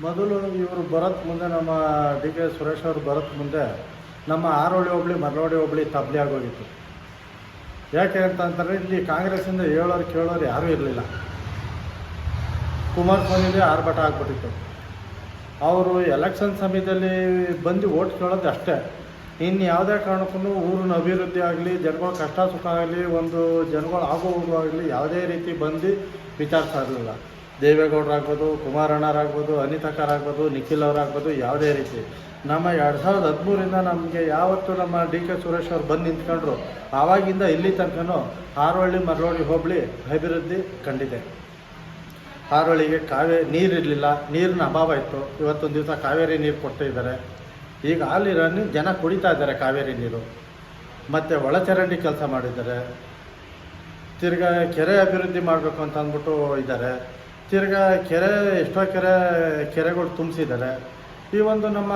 ಮೊದಲು ಇವರು ಬರೋಕ್ಕೆ ಮುಂದೆ ನಮ್ಮ ಡಿ ಕೆ ಸುರೇಶ್ ಅವರು ಬರೋಕ್ಕೆ ಮುಂದೆ ನಮ್ಮ ಆರೋಳಿ ಹೋಬಳಿ ಮರಳೋಡಿ ಹೋಬಳಿ ತಬ್ಲಿ ಆಗೋಗಿತ್ತು. ಯಾಕೆ ಅಂತಂದರೆ ಇಲ್ಲಿ ಕಾಂಗ್ರೆಸ್ಸಿಂದ ಹೇಳೋರು ಕೇಳೋರು ಯಾರೂ ಇರಲಿಲ್ಲ. ಕುಮಾರಸ್ವಾಮಿಗೆ ಆರ್ಭಟ ಆಗ್ಬಿಟ್ಟಿತ್ತು. ಅವರು ಎಲೆಕ್ಷನ್ ಸಮಯದಲ್ಲಿ ಬಂದು ಓಟ್ ಕೇಳೋದು ಅಷ್ಟೇ. ಇನ್ನು ಯಾವುದೇ ಕಾರಣಕ್ಕೂ ಊರಿನ ಅಭಿವೃದ್ಧಿ ಆಗಲಿ, ಜನಗಳ ಕಷ್ಟ ಸುಖ ಆಗಲಿ, ಒಂದು ಜನಗಳು ಆಗೋ ಹೋಗೋ ಆಗಲಿ ಯಾವುದೇ ರೀತಿ ಬಂದು ವಿಚಾರಿಸ್ತಾ ದೇವೇಗೌಡರಾಗ್ಬೋದು, ಕುಮಾರಣ್ಣರಾಗ್ಬೋದು ಅನಿತಕ್ಕರಾಗ್ಬೋದು ನಿಖಿಲ್ ಅವರಾಗ್ಬೋದು ಯಾವುದೇ ರೀತಿ. ನಮ್ಮ ಎರಡು ಸಾವಿರದ ಹದಿಮೂರಿಂದ ನಮಗೆ ಯಾವತ್ತು ನಮ್ಮ ಡಿ ಕೆ ಸುರೇಶ್ ಅವ್ರು ಬಂದು ನಿಂತ್ಕೊಂಡ್ರು, ಆವಾಗಿಂದ ಇಲ್ಲಿ ತನಕನೂ ಹಾರೋಳ್ಳಿ ಮರಳೋಳಿ ಹೋಬಳಿ ಅಭಿವೃದ್ಧಿ ಕಂಡಿದೆ. ಹಾರೋಳಿಗೆ ಕಾವೇರಿ ನೀರಿರಲಿಲ್ಲ, ನೀರಿನ ಅಭಾವ ಇತ್ತು. ಇವತ್ತೊಂದು ದಿವಸ ಕಾವೇರಿ ನೀರು ಕೊಡ್ತಾ ಇದ್ದಾರೆ. ಈಗ ಅಲ್ಲಿರೋ ನೀರು ಜನ ಕುಡಿತಾ ಇದ್ದಾರೆ ಕಾವೇರಿ ನೀರು. ಮತ್ತು ಒಳಚರಂಡಿ ಕೆಲಸ ಮಾಡಿದ್ದಾರೆ. ತಿರ್ಗಾ ಕೆರೆ ಅಭಿವೃದ್ಧಿ ಮಾಡಬೇಕು ಅಂತ ಅಂದ್ಬಿಟ್ಟು ಇದ್ದಾರೆ. ತಿರ್ಗಾ ಕೆರೆ, ಎಷ್ಟೋ ಕೆರೆ, ಕೆರೆಗಳು ತುಂಬಿಸಿದ್ದಾರೆ ಈ ಒಂದು ನಮ್ಮ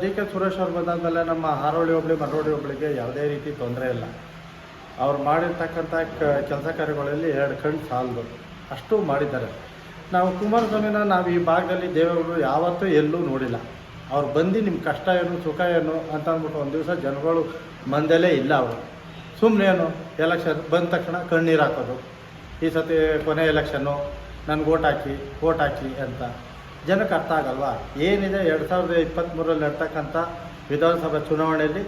ಡಿ ಕೆ ಸುರೇಶ್ ಅವ್ರು ಬಂದಾದಮೇಲೆ ನಮ್ಮ ಹಾರೋಳಿ ಹೋಬಳಿ ಮರೋಳಿ ಹೋಬಳಿಗೆ ಯಾವುದೇ ರೀತಿ ತೊಂದರೆ ಇಲ್ಲ. ಅವ್ರು ಮಾಡಿರ್ತಕ್ಕಂಥ ಕೆಲಸ ಕಾರ್ಯಗಳಲ್ಲಿ ಎರಡು ಕಣ್ಣು ಸಾಲದು. ಅಷ್ಟು ಮಾಡಿದ್ದಾರೆ. ನಾವು ಕುಮಾರಸ್ವಾಮಿನ ನಾವು ಈ ಭಾಗದಲ್ಲಿ ದೇವರುಗಳು ಯಾವತ್ತೂ ಎಲ್ಲೂ ನೋಡಿಲ್ಲ. ಅವ್ರು ಬಂದು ನಿಮ್ಮ ಕಷ್ಟ ಏನು, ಸುಖ ಏನು ಅಂತ ಅಂದ್ಬಿಟ್ಟು ಒಂದು ದಿವಸ ಜನಗಳು ಮಂದಲೇ ಇಲ್ಲ ಅವರು. ಸುಮ್ಮನೆ ಏನು ಎಲೆಕ್ಷನ್ ಬಂದ ತಕ್ಷಣ ಕಣ್ಣೀರು ಹಾಕೋದು. ಈ ಸತಿ ಕೊನೆ ಎಲೆಕ್ಷನ್ನು ನನಗೆ ಓಟ್ ಹಾಕಿ ಓಟ್ ಹಾಕಿ ಅಂತ. ಜನಕ್ಕೆ ಅರ್ಥ ಆಗಲ್ವಾ? ಏನಿದೆ ಎರಡು ಸಾವಿರದ ಇಪ್ಪತ್ತ್ಮೂರಲ್ಲಿ ನಡ್ತಕ್ಕಂಥ ವಿಧಾನಸಭಾ ಚುನಾವಣೆಯಲ್ಲಿ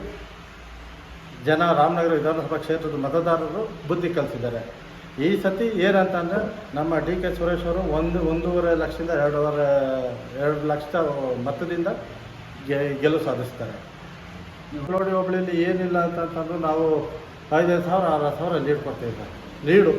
ಜನ ರಾಮನಗರ ವಿಧಾನಸಭಾ ಕ್ಷೇತ್ರದ ಮತದಾರರು ಬುದ್ಧಿ ಕಲಿಸಿದ್ದಾರೆ. ಈ ಸತಿ ಏನಂತಂದರೆ ನಮ್ಮ ಡಿ ಕೆ ಸುರೇಶ್ ಅವರು ಒಂದು, ಒಂದೂವರೆ ಲಕ್ಷದಿಂದ ಎರಡೂವರೆ, ಎರಡು ಲಕ್ಷ ಮತದಿಂದ ಗೆಲುವು ಸಾಧಿಸ್ತಾರೆ. ನೋಡಿ ಹೋಬಳಿಯಲ್ಲಿ ಏನಿಲ್ಲ ಅಂತಂತಂದ್ರೆ ನಾವು ಐದೈದು ಸಾವಿರ ಆರು ಸಾವಿರ ಲೀಡ್ ಕೊಡ್ತಿದ್ದೆ ಲೀಡು.